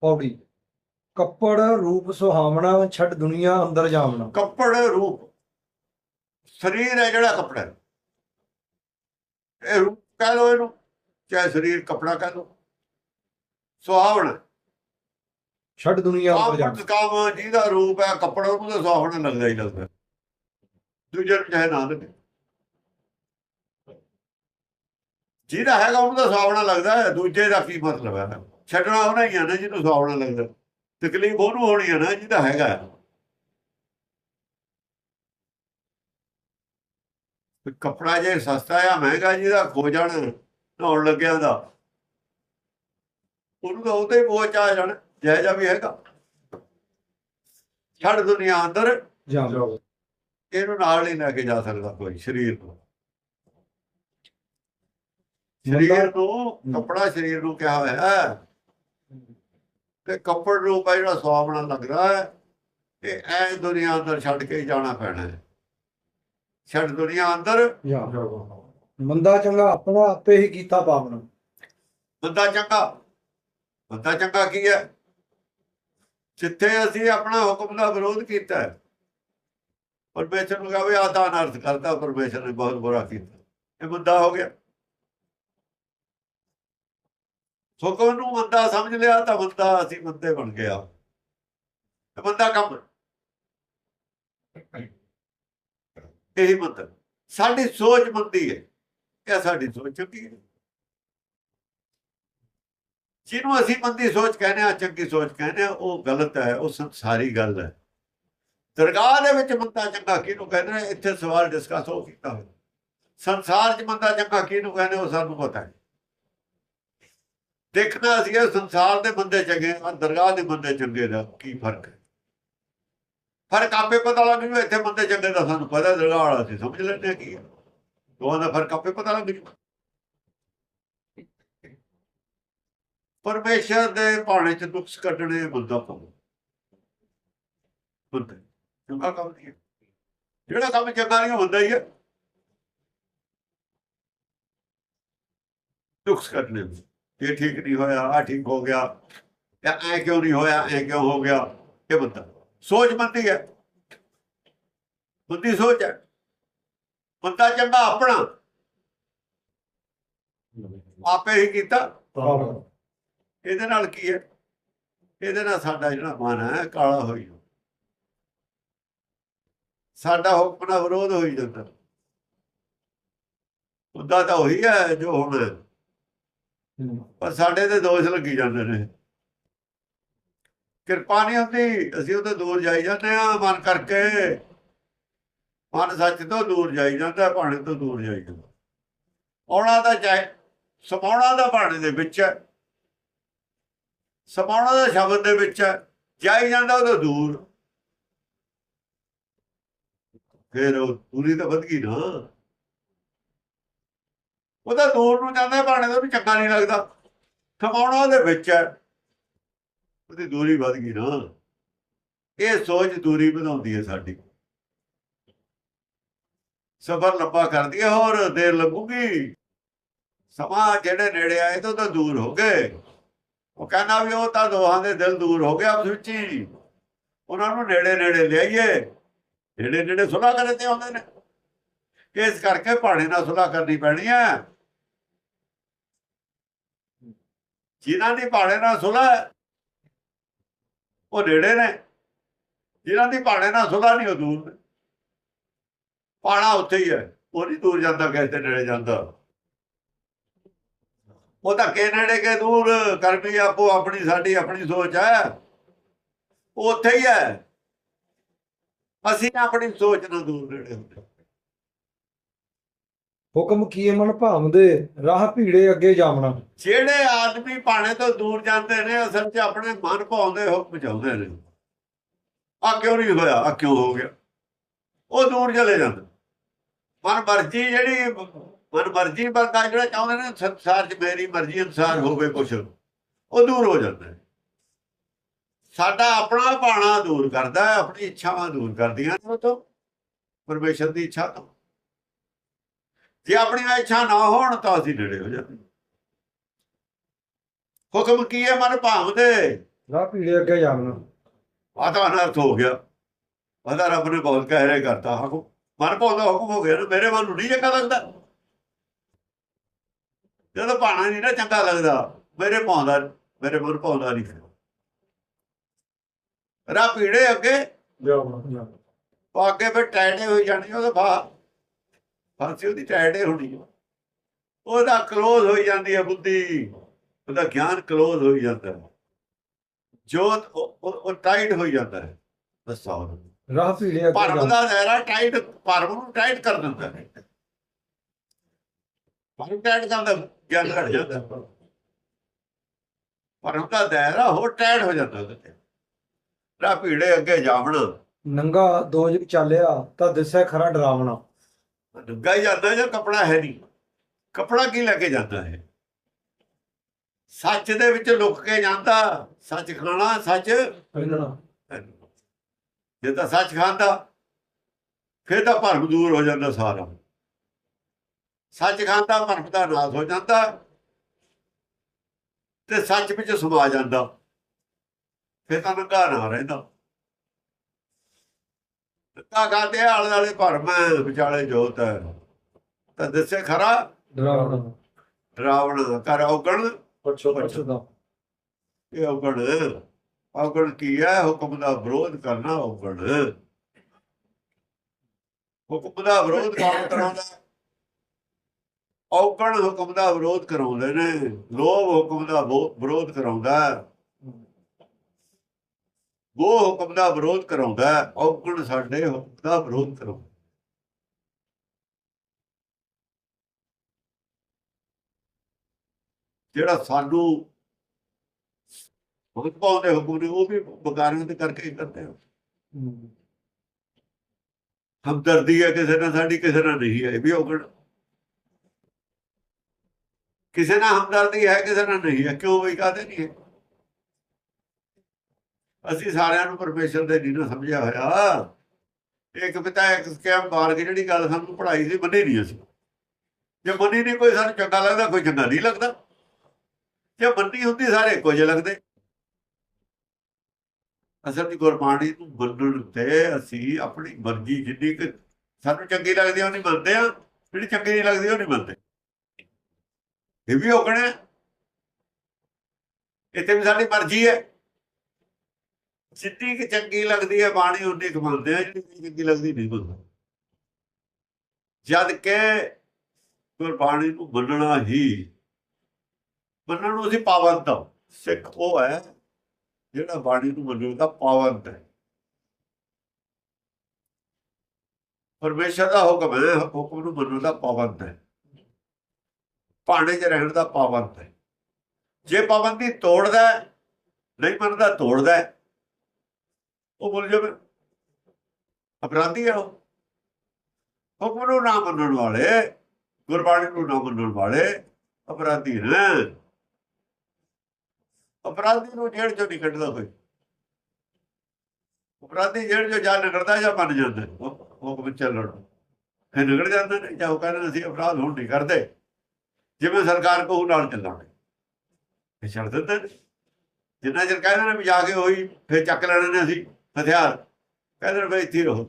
ਪੌੜੀ ਕੱਪੜ ਰੂਪ ਸੁਹਾਵਣਾ ਛੱਡ ਦੁਨੀਆ ਅੰਦਰ ਜਾਵਣਾ। ਕੱਪੜ ਰੂਪ। ਸਰੀਰ ਹੈ ਜਿਹੜਾ ਕੱਪੜਾ। ਇਹ ਰੂਪ ਕਹਿ ਲੋ ਇਹਨੂੰ। ਚਾਹੇ ਸਰੀਰ ਕੱਪੜਾ ਕਹਿ ਲੋ ਸੁਹਾਵਣਾ। ਛੱਡ ਦੁਨੀਆ ਅੰਦਰ ਜਾਵਣਾ। ਕਾਮ ਜਿਹਦਾ ਰੂਪ ਹੈ ਕੱਪੜਾ ਉਹਨੂੰ ਤਾਂ ਸੁਹਾਵਣਾ ਲੱਗਦਾ ਹੀ ਲੱਗਦਾ। ਦੂਜੇ ਨੂੰ ਚਾਹੇ ਨਾ ਲੱਗੇ। ਜਿਹਦਾ ਹੈਗਾ ਉਹਨੂੰ ਤਾਂ ਸੁਹਾਵਣਾ ਲੱਗਦਾ ਦੂਜੇ ਦਾ ਕੀ ਮਤਲਬ ਹੈ? ਛੱਡਣਾ ਉਹਨਾਂ ਹੀ ਆ ਨਾ ਜਿਹਨੂੰ ਸੁਹਾਵਣਾ ਲੱਗਦਾ ਤਕਲੀਫ ਉਹਨੂੰ ਹੋਣੀ ਹੈ ਨਾ ਜਿਹਦਾ ਹੈਗਾ। ਕੱਪੜਾ ਜੇ ਸਸਤਾ ਆ ਮਹਿੰਗਾ ਜਿਹਦਾ ਖੋ ਜਾਣ ਨਹਾਉਣ ਲੱਗਿਆ ਦਾ। ਉਹਨੂੰ ਤਾਂ ਉਹਦੇ ਬੋਝ ਆ ਜਾਣ ਜੈ ਜਾ ਵੀ ਹੈਗਾ। ਛੱਡ ਦੁਨੀਆ ਅੰਦਰ। ਜਾਵਣਾ ਇਹਨੂੰ ਨਾਲ ਨਹੀਂ ਲੈ ਕੇ ਜਾ ਸਕਦਾ ਕੋਈ ਸਰੀਰ ਨੂੰ। ਸਰੀਰ ਨੂੰ ਕੱਪੜਾ ਸਰੀਰ ਨੂੰ ਕਿਹਾ ਹੋਇਆ। ਹੈ ਤੇ ਕੱਪੜ ਰੂਪ ਹੈ ਜਿਹੜਾ ਸੁਹਾਵਣਾ ਲੱਗਦਾ ਹੈ ਇਹ ਐ ਦੁਨੀਆ ਅੰਦਰ ਛੱਡ ਕੇ ਜਾਣਾ ਪੈਣਾ ਹੈ। ਛੱਡ ਦੁਨੀਆ ਅੰਦਰ ਮੰਦਾ ਚੰਗਾ ਆਪਣਾ ਆਪੇ ਹੀ ਕੀਤਾ ਪਾਵਣਾ ਬੰਦਾ ਚੰਗਾ। ਬੰਦਾ ਚੰਗਾ ਕੀ ਹੈ? ਜਿੱਥੇ ਅਸੀਂ ਆਪਣਾ ਹੁਕਮ ਦਾ ਵਿਰੋਧ ਕੀਤਾ ਹੈ ਪਰਮੇਸ਼ਰ ਨੂੰ ਕਹੇ ਆ ਤਾਂ ਅਨਰਥ ਕਰਤਾ ਪਰਮੇਸ਼ਰ ਨੇ ਬਹੁਤ ਬੁਰਾ ਕੀਤਾ। ਇਹ ਬੰਦਾ ਹੋ ਗਿਆ। ਹੁਕਮ ਨੂੰ ਮੰਦਾ ਸਮਝ ਲਿਆ ਤਾਂ ਬੰਦਾ ਅਸੀਂ ਬੰਦੇ ਬਣ ਗਿਆ ਇਹ ਬੰਦਾ ਕੰਮ ਇਹੀ ਮਤਲਬ ਸਾਡੀ ਸੋਚ ਮੰਦੀ ਹੈ। ਇਹ ਸਾਡੀ ਸੋਚ ਚੰਗੀ ਹੈ। ਜਿਹਨੂੰ ਅਸੀਂ ਮੰਦੀ ਸੋਚ ਕਹਿੰਦੇ ਆ ਚੰਗੀ ਸੋਚ ਕਹਿੰਦੇ ਆ ਉਹ ਗਲਤ ਹੈ, ਉਹ ਸੰਸਾਰੀ ਗੱਲ ਹੈ। ਦਰਗਾਹ ਦੇ ਵਿੱਚ ਬੰਦਾ ਚੰਗਾ ਕਿਹਨੂੰ ਕਹਿੰਦੇ ਨੇ? ਇੱਥੇ ਸਵਾਲ ਡਿਸਕਸ ਹੋ ਕੀਤਾ ਹੋਇਆ। ਸੰਸਾਰ 'ਚ ਬੰਦਾ ਚੰਗਾ ਕਿਹਨੂੰ ਕਹਿੰਦੇ ਉਹ ਸਾਨੂੰ ਪਤਾ ਹੈ। ਦੇਖਣਾ ਸੀ ਇਹ ਸੰਸਾਰ ਦੇ ਬੰਦੇ ਚੰਗੇ ਆ, ਦਰਗਾਹ ਦੇ ਬੰਦੇ ਚੰਗੇ ਦਾ ਕੀ ਫ਼ਰਕ ਹੈ? ਫ਼ਰਕ ਆਪੇ ਪਤਾ ਲੱਗ ਜੂ, ਇੱਥੇ ਬੰਦੇ ਚੰਗੇ ਦਾ ਸਾਨੂੰ ਪਤਾ, ਦਰਗਾਹ ਵਾਲਾ ਸੀ ਸਮਝ ਲੈਂਦੇ ਹਾਂ ਕੀ ਹੈ ਦੋਵਾਂ ਦਾ ਫ਼ਰਕ ਆਪੇ ਪਤਾ ਲੱਗ ਜੂ। ਪਰਮੇਸ਼ਰ ਦੇ ਭਾਣੇ ਚ ਦੁੱਖ ਕੱਢਣੇ ਬੰਦਾ ਕੰਮ ਬੰਦਾ ਚੰਗਾ ਕੰਮ ਨਹੀਂ ਜਿਹੜਾ ਕੰਮ ਚੰਗਾ ਨਹੀਂ, ਉਹ ਹੁੰਦਾ ਹੀ ਹੈ। ਦੁੱਖ ਕੱਢਣੇ ਇਹ ਠੀਕ ਨਹੀਂ ਹੋਇਆ ਆ ਠੀਕ ਹੋ ਗਿਆ, ਜਾਂ ਐ ਕਿਉਂ ਨਹੀਂ ਹੋਇਆ, ਐ ਕਿਉਂ ਹੋ ਗਿਆ, ਇਹ ਬੰਦਾ। ਸੋਚ ਬੰਦੀ ਹੈ। ਬੰਦੀ ਸੋਚ ਹੈ। ਬੰਦਾ ਚੰਗਾ ਆਪਣਾ। ਆਪੇ ਹੀ ਕੀਤਾ। ਇਹਦੇ ਨਾਲ ਕੀ ਹੈ? ਇਹਦੇ ਨਾਲ ਸਾਡਾ ਜਿਹੜਾ ਮਨ ਹੈ, ਕਾਲਾ ਹੋਈ ਸਾਡਾ ਹੁਕਮ ਨਾਲ ਵਿਰੋਧ ਹੋਈ ਜਾਂਦਾ। ਉਹਦਾ ਤਾਂ ਉਹੀ ਹੈ ਜੋ ਹੁਣ ਪਰ ਸਾਡੇ ਤੇ ਦੋਸ਼ ਲੱਗੀ ਜਾਂਦੇ ਨੇ। ਕਿਰਪਾ ਨਹੀਂ ਹੁੰਦੀ, ਅਸੀਂ ਉਹਦੇ ਦੂਰ ਜਾਈ ਜਾਂਦੇ ਆ ਮਨ ਕਰਕੇ। ਮਨ ਸੱਚ ਤੋਂ ਦੂਰ ਜਾਈ ਜਾਂਦਾ, ਭਾਣੇ ਤੋਂ ਦੂਰ ਜਾਈ ਜਾਂਦਾ। ਆਉਣਾ ਤਾਂ ਚਾਹੇ, ਸਮਾਉਣਾ ਦਾ ਭਾਣੇ ਦੇ ਵਿੱਚ ਹੈ। ਸਮਾਉਣਾ ਦਾ ਸ਼ਬਦ ਦੇ ਵਿੱਚ ਹੈ, ਜਾਈ ਜਾਂਦਾ ਉਹ ਤੋਂ ਦੂਰ। ਫਿਰ ਉਹ ਦੂਰੀ ਤਾਂ ਵੱਧ ਗਈ ਨਾ। ਉਹਦਾ ਦੂਰ ਨੂੰ ਜਾਂਦਾ ਭਾਣੇ ਦਾ ਵੀ ਚੰਗਾ ਨਹੀਂ ਲੱਗਦਾ। ਸਮਾਉਣਾ ਉਹਦੇ ਵਿੱਚ ਹੈ। ਉਹਦੀ ਦੂਰੀ ਵੱਧ ਗਈ ਨਾ। ਇਹ ਸੋਚ ਦੂਰੀ ਵਧਾਉਂਦੀ ਹੈ ਸਾਡੀ। ਸਫ਼ਰ ਲੰਬਾ ਕਰਦੀ ਹੈ, ਹੋਰ ਦੇਰ ਲੱਗੂਗੀ। ਸਮਾਂ ਜਿਹੜੇ ਨੇੜੇ ਆਏ ਤੋਂ ਤਾਂ ਦੂਰ ਹੋ ਗਏ। ਉਹ ਕਹਿੰਦਾ ਵੀ ਉਹ ਤਾਂ ਦੋਹਾਂ ਦੇ ਦਿਲ ਦੂਰ ਹੋ ਗਿਆ ਆਪਸ ਵਿੱਚ ਹੀ। ਉਹਨਾਂ ਨੂੰ ਨੇੜੇ ਨੇੜੇ ਲਿਆਈਏ। ਨੇੜੇ ਨੇੜੇ ਸੁਲਾ ਕਰੇ ਤੇ ਆਉਂਦੇ ਨੇ। ਇਸ ਕਰਕੇ ਭਾਣੇ ਨਾਲ ਸੁਲਾ ਕਰਨੀ ਪੈਣੀ ਹੈ। ਜਿਨ੍ਹਾਂ ਦੀ ਭਾਣੇ ਨਾਲ ਸੁਲਾ ਉਹ ਨੇੜੇ ਨੇ। ਜਿਨ੍ਹਾਂ ਦੀ ਭਾਣੇ ਨਾਲ ਸੁਲਾ ਨਹੀਂ, ਉਹ ਦੂਰ ਨੇ। ਪਾਣਾ ਉੱਥੇ ਹੀ ਹੈ, ਉਹ ਨਹੀਂ ਦੂਰ ਜਾਂਦਾ, ਕਿਸੇ ਦੇ ਨੇੜੇ ਜਾਂਦਾ। ਉਹ ਤਾਂ ਕੇ ਨੇੜੇ ਕੇ ਦੂਰ, ਕਰਮੀ ਆਪੋ ਆਪਣੀ, ਸਾਡੀ ਆਪਣੀ ਸੋਚ ਹੈ। ਉਹ ਉੱਥੇ ਹੀ ਹੈ। ਅਸੀਂ ਆਪਣੀ ਸੋਚ ਨਾਲ ਦੂਰ ਨੇੜੇ ਹੁੰਦੇ। ਹੁਕਮ ਕੀਏ ਮਨ ਭਾਵਦੇ ਰਾਹ ਭੀੜੇ ਅੱਗੇ ਜਾਵਣਾ। ਜਿਹੜੇ ਆਦਮੀ ਪਾਣੇ ਤੋਂ ਦੂਰ ਜਾਂਦੇ ਨੇ, ਅਸਲ 'ਚ ਆਪਣੇ ਮਨ ਭਾਉਂਦੇ ਹੁਕਮ ਚਾਹੁੰਦੇ ਨੇ। ਆ ਕਿਉਂ ਨਹੀਂ ਹੋਇਆ? ਆ ਕਿਉਂ ਹੋ ਗਿਆ? ਉਹ ਦੂਰ ਚਲੇ ਜਾਂਦੇ। ਮਨ ਮਰਜ਼ੀ ਜਿਹੜੀ, ਮਨ ਮਰਜ਼ੀ ਬੰਦਾ ਜਿਹੜਾ ਚਾਹੁੰਦੇ ਨੇ, ਸੰਸਾਰ 'ਚ ਮੇਰੀ ਮਰਜ਼ੀ ਅਨੁਸਾਰ ਹੋਵੇ ਕੁਛ। ਉਹ ਦੂਰ ਹੋ ਜਾਂਦਾ। ਸਾਡਾ ਆਪਣਾ ਭਾਣਾ ਦੂਰ ਕਰਦਾ, ਆਪਣੀ ਇੱਛਾਵਾਂ ਦੂਰ ਕਰਦੀਆਂ ਨੇ ਉਹ ਤੋਂ। ਪਰਮੇਸ਼ਰ ਦੀ ਇੱਛਾ ਤੋਂ। ਜੇ ਆਪਣੀਆਂ ਇੱਛਾ ਨਾ ਹੋਣ ਤਾਂ ਅਸੀਂ ਨੇੜੇ ਹੋ ਜਾਂਦੇ। ਹੁਕਮ ਕੀ ਹੈ ਮਨ ਭਾਵਦੇ ਰਾਹ ਪੀੜੇ ਅੱਗੇ ਜਾਵਣਾ ਆ ਤਾਂ ਅਨਰਥ ਹੋ ਗਿਆ। ਉਹਦਾ ਰੱਬ ਨੇ ਬਹੁਤ ਕਹਿਰੇ ਕਰਤਾ ਹੁਕਮ। ਮਨ ਪਾਉਂਦਾ ਹੁਕਮ ਹੋ ਗਿਆ ਨਾ ਮੇਰੇ ਮਨ ਨੂੰ ਨਹੀਂ ਚੰਗਾ ਲੱਗਦਾ। ਜਦੋਂ ਭਾਣਾ ਨਹੀਂ ਨਾ ਚੰਗਾ ਲੱਗਦਾ ਮੇਰੇ ਪਾਉਂਦਾ ਮੇਰੇ ਮਨ ਪਾਉਂਦਾ ਨਹੀਂ ਰਾਹ ਪੀੜੇ ਅੱਗੇ ਉਹ ਅੱਗੇ ਫਿਰ ਟੈਡੇ ਹੋਈ ਜਾਣੀ ਉਹਦਾ ਫਾ ਫਾਂਸੀ ਉਹਦੀ ਟੈਡੇ ਹੋਣੀ ਆ। ਉਹਦਾ ਕਲੋਜ਼ ਹੋਈ ਜਾਂਦੀ ਹੈ ਬੁੱਧੀ। ਉਹਦਾ ਗਿਆਨ ਕਲੋਜ਼ ਹੋਈ ਜਾਂਦਾ ਹੈ। ਜੋਤ ਉਹ- ਟਾਈਟ ਹੋਈ ਜਾਂਦਾ ਹੈ। ਦੱਸੋ। ਰਾਹ ਪੀੜੇ ਅੱਗੇ ਭਰਮ ਜਾਵਣਾ ਦਾ ਦਾਇਰਾ ਟਾਈਟ ਭਰਮ ਨੂੰ ਟਾਈਟ ਕਰ ਦਿੰਦਾ ਹੈ। ਭਰਮ ਟਾਈਟ ਕਰਦਾ ਗਿਆਨ ਘਟ ਜਾਂਦਾ ਹੈ। ਭਰਮ ਦਾ ਦਾਇਰਾ ਹੋਰ ਟਾਈਟ ਹੋ ਜਾਂਦਾ ਉਹਦੇ ਰਾਹ ਅੱਗੇ ਜਾਵਣਾ। ਨੰਗਾ ਦੋਜ ਚਾਲਿਆ ਤਾਂ ਦਿਸੈ ਖਰਾ ਡਰਾਵਣਾ। ਡੁੱਗਾ ਹੀ ਜਾਂਦਾ ਜਾਂ ਕਪੜਾ ਹੈ ਨਹੀਂ? ਕਪੜਾ ਕੀ ਲੈ ਕੇ ਜਾਂਦਾ ਹੈ ਸੱਚ ਦੇ ਵਿੱਚ ਲੁਕ ਕੇ ਜਾਂਦਾ ਸੱਚ ਖਾਣਾ ਸੱਚ ਜੇ ਤਾਂ ਸੱਚ ਖਾਂਦਾ ਫਿਰ ਤਾਂ ਭਰਮ ਦੂਰ ਹੋ ਜਾਂਦਾ ਸਾਰਾ। ਸੱਚ ਖਾਂਦਾ ਭਰਮ ਦਾ ਨਾਸ ਹੋ ਜਾਂਦਾ ਤੇ ਸੱਚ ਵਿੱਚ ਸਮਾ ਜਾਂਦਾ। ਫਿਰ ਤਾਂ ਨੰਗਾ ਨਾ ਰਹਿੰਦਾ। ਤਾਂ ਖਾਂਦੇ ਆਲੇ ਵਾਲੇ ਭਰਮ ਹੈ ਵਿਚਾਲੇ ਜੋਤ ਹੈ ਤਾਂ ਦੱਸੇ ਖਰਾ? ਡਰਾਵਣਾ ਰਾਵਣ ਕਰ ਔਗਣ? ਪਛੋ ਪਛਦਾ ਇਹ ਔਗਣ। ਔਗਣ ਕੀ ਹੈ ਹੁਕਮ ਦਾ ਵਿਰੋਧ ਕਰਨਾ ਔਗਣ। ਹੁਕਮ ਦਾ ਵਿਰੋਧ ਕਰਾਉਂਦਾ? ਔਗਣ ਹੁਕਮ ਦਾ ਵਿਰੋਧ ਕਰਾਉਂਦੇ ਨੇ। ਲੋਭ ਹੁਕਮ ਦਾ ਵਿਰੋਧ ਕਰਾਉਂਦਾ। ਉਹ ਹੁਕਮ ਦਾ ਵਿਰੋਧ ਕਰਾਉਂਦਾ ਹੈ, ਔਗਣ ਸਾਡੇ ਹੁਕਮ ਦਾ ਵਿਰੋਧ ਕਰਾਉਂਦਾ ਜਿਹੜਾ ਸਾਨੂੰ ਹੁਕਮ ਪਾਉਂਦੇ ਹੁਕਮ ਨੇ ਉਹ ਵੀ ਬਕਾਰਾਂ ਦੇ ਕਰਕੇ ਕਰਦੇ ਹੋ ਹਮਦਰਦੀ ਹੈ ਕਿਸੇ ਨਾਲ ਸਾਡੀ ਕਿਸੇ ਨਾਲ ਨਹੀਂ ਹੈ ਇਹ ਵੀ ਔਗਣ। ਕਿਸੇ ਨਾਲ ਹਮਦਰਦੀ ਹੈ ਕਿਸੇ ਨਾਲ ਨਹੀਂ ਹੈ ਕਿਉਂ ਵੀ ਕਾਹਦੇ ਨਹੀਂ ਹੈ? ਅਸੀਂ ਸਾਰਿਆਂ ਨੂੰ ਪਰਮੇਸ਼ਰ ਦੇ ਨਹੀਂ ਨਾ ਸਮਝਿਆ ਹੋਇਆ। ਇੱਕ ਪਿਤਾ, ਇੱਕ ਸਕੈਮ ਮਾਰ ਕੇ ਜਿਹੜੀ ਗੱਲ ਸਾਨੂੰ ਪੜਾਈ ਸੀ, ਮੰਨੀ ਨਹੀਂ ਅਸੀਂ। ਜੇ ਮੰਨੀ ਨਹੀਂ, ਕੋਈ ਸਾਨੂੰ ਚੰਗਾ ਲੱਗਦਾ, ਕੋਈ ਚੰਗਾ ਨਹੀਂ ਲੱਗਦਾ। ਜੇ ਮੰਨੀ ਹੁੰਦੀ, ਸਾਰੇ ਕੁਝ ਲੱਗਦੇ। ਅਸਲ ਦੀ ਗੁਰਬਾਣੀ ਨੂੰ ਮੰਨਣ ਤੇ ਅਸੀਂ ਆਪਣੀ ਮਰਜ਼ੀ ਜਿੰਨੀ ਕਿ ਸਾਨੂੰ ਚੰਗੀ ਲੱਗਦੀ ਉਹ ਨਹੀਂ ਮੰਨਦੇ ਆ। ਜਿਹੜੀ ਚੰਗੀ ਨਹੀਂ ਲੱਗਦੀ ਉਹ ਨਹੀਂ ਮੰਨਦੇ। ਇਹ ਵੀ ਹੋਕਣਾ ਇੱਥੇ ਵੀ ਸਾਡੀ ਮਰਜ਼ੀ ਹੈ। ਜਿੰਨੀ ਕਿ ਚੰਗੀ ਲੱਗਦੀ ਹੈ, ਬਾਣੀ ਉਨੀ ਕੁ ਮੰਨਦੇ ਆ ਜਿਹੜੀ ਨਹੀਂ ਚੰਗੀ ਲੱਗਦੀ ਨਹੀਂ ਮੰਨਦੇ। ਜਦ ਕਿ ਗੁਰਬਾਣੀ ਨੂੰ ਮੰਨਣਾ ਹੀ, ਮੰਨਣ ਨੂੰ ਅਸੀਂ ਪਾਬੰਦ ਹਾਂ ਸਿੱਖ ਉਹ ਹੈ, ਜਿਹੜਾ ਬਾਣੀ ਨੂੰ ਮੰਨਣ ਦਾ ਪਾਬੰਦ ਹੈ। ਪਰਮੇਸ਼ਰ ਦਾ ਹੁਕਮ ਹੈ, ਹੁਕਮ ਨੂੰ ਮੰਨਣ ਦਾ ਪਾਬੰਦ ਹੈ। ਭਾਣੇ 'ਚ ਰਹਿਣ ਦਾ ਪਾਬੰਦ ਹੈ। ਜੇ ਪਾਬੰਦੀ ਤੋੜਦਾ ਨਹੀਂ ਮੰਨਦਾ ਤੋੜਦਾ ਉਹ ਬੋਲ ਜਾਵੇ ਅਪਰਾਧੀ ਹੈ ਉਹ। ਹੁਕਮ ਨੂੰ ਨਾ ਮੰਨਣ ਵਾਲੇ, ਗੁਰਬਾਣੀ ਨੂੰ ਨਾ ਮੰਨਣ ਵਾਲੇ ਅਪਰਾਧੀ ਨੇ। ਅਪਰਾਧੀ ਨੂੰ ਜੇਲ੍ਹ ਚੋਂ ਨਹੀਂ ਕੱਢਦਾ ਕੋਈ। ਅਪਰਾਧੀ ਜੇਲ੍ਹ ਚੋਂ ਜਾ ਨਿਕਲਦਾ ਜਾਂ ਮੰਨ ਜਾਂਦਾ। ਹੁਕਮ ਚੱਲਣ। ਫਿਰ ਨਿਕਲ ਜਾਂਦੇ ਨੇ ਜਾਂ ਉਹ ਕਹਿੰਦੇ ਅਸੀਂ ਅਪਰਾਧ ਹੁਣ ਨਹੀਂ ਕਰਦੇ। ਜਿਵੇਂ ਸਰਕਾਰ ਕਹੂ ਨਾਲ ਚੱਲਾਂਗੇ। ਫਿਰ ਛੱਡ ਦਿੰਦੇ ਨੇ। ਜਿੰਨਾ ਚਿਰ ਕਹਿੰਦੇ ਨੇ ਵੀ ਜਾ ਕੇ ਹੋਈ ਫਿਰ ਚੱਕ ਲੈਣੇ ਨੇ ਅਸੀਂ। ਹਥਿਆਰ ਕਹਿੰਦੇ ਨੇ ਵੀ ਇੱਥੇ ਹੀ ਰਹੋ